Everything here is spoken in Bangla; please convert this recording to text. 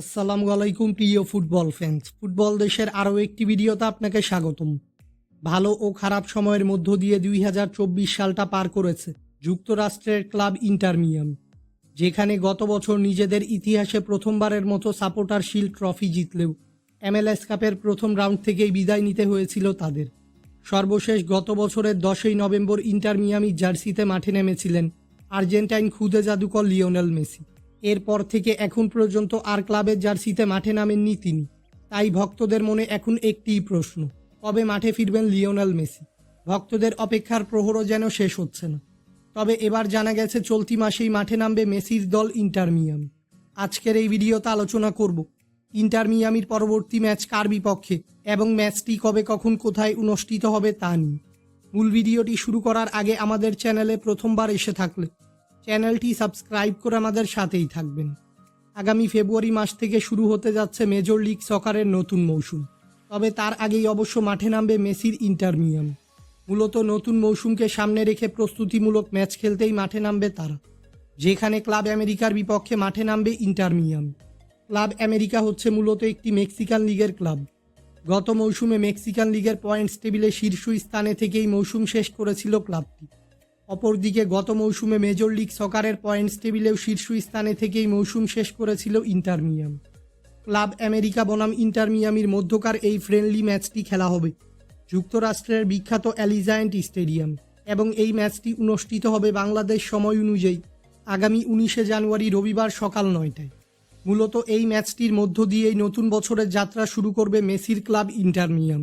আসসালামু আলাইকুম, প্রিয় ফুটবল ফ্যান্স ফুটবল দেশের আরও একটি ভিডিওতে আপনাকে স্বাগতম। ভালো ও খারাপ সময়ের মধ্য দিয়ে দুই হাজার চব্বিশ সালটা পার করেছে যুক্তরাষ্ট্রের ক্লাব ইন্টারমিয়াম যেখানে গত বছর নিজেদের ইতিহাসে প্রথমবারের মতো সাপোর্টার শিল্ড ট্রফি জিতলেও এমএলএস কাপের প্রথম রাউন্ড থেকেই বিদায় নিতে হয়েছিল তাদের। সর্বশেষ গত বছরের দশই নভেম্বর ইন্টারমিয়ামি জার্সিতে মাঠে নেমেছিলেন আর্জেন্টাইন খুদে জাদুকর লিওনেল মেসি। এরপর থেকে এখন পর্যন্ত আর ক্লাবের জার্সিতে মাঠে নামেননি তিনি। তাই ভক্তদের মনে এখন একটিই প্রশ্ন, কবে মাঠে ফিরবেন লিওনেল মেসি? ভক্তদের অপেক্ষার প্রহরও যেন শেষ হচ্ছে না। তবে এবার জানা গেছে চলতি মাসেই মাঠে নামবে মেসির দল ইন্টার মিয়ামি। আজকের এই ভিডিওতে আলোচনা করব, ইন্টার মিয়ামির পরবর্তী ম্যাচ কার বিপক্ষে এবং ম্যাচটি কবে, কখন, কোথায় অনুষ্ঠিত হবে তা নিয়ে। মূল ভিডিওটি শুরু করার আগে আমাদের চ্যানেলে প্রথমবার এসে থাকলে চ্যানেলটি সাবস্ক্রাইব করে আমাদের সাথেই থাকবেন। আগামী ফেব্রুয়ারি মাস থেকে শুরু হতে যাচ্ছে মেজর লিগ সকারের নতুন মৌসুম। তবে তার আগেই অবশ্য মাঠে নামবে মেসির ইন্টার মিয়ামি মূলত নতুন মৌসুমকে সামনে রেখে প্রস্তুতিমূলক ম্যাচ খেলতেই মাঠে নামবে তারা। যেখানে ক্লাব আমেরিকার বিপক্ষে মাঠে নামবে ইন্টারমিয়াম ক্লাব আমেরিকা হচ্ছে মূলত একটি মেক্সিকান লিগের ক্লাব। গত মৌসুমে মেক্সিকান লিগের পয়েন্টস টেবিলে শীর্ষ স্থানে থেকেই মৌসুম শেষ করেছিল ক্লাবটি। অপরদিকে গত মৌসুমে মেজর লিগ সকারের পয়েন্টস টেবিলেও শীর্ষ স্থানে থেকেই মৌসুম শেষ করেছিল ইন্টার মিয়াম। ক্লাব আমেরিকা বনাম ইন্টার মিয়ামির মধ্যকার এই ফ্রেন্ডলি ম্যাচটি খেলা হবে। যুক্তরাষ্ট্রের বিখ্যাত অ্যালিজায়েন্ট স্টেডিয়াম এবং এই ম্যাচটি অনুষ্ঠিত হবে বাংলাদেশ সময় অনুযায়ী আগামী উনিশে জানুয়ারি রবিবার সকাল নয়টায়। মূলত এই ম্যাচটির মধ্য দিয়েই নতুন বছরের যাত্রা শুরু করবে মেসির ক্লাব ইন্টার মিয়াম।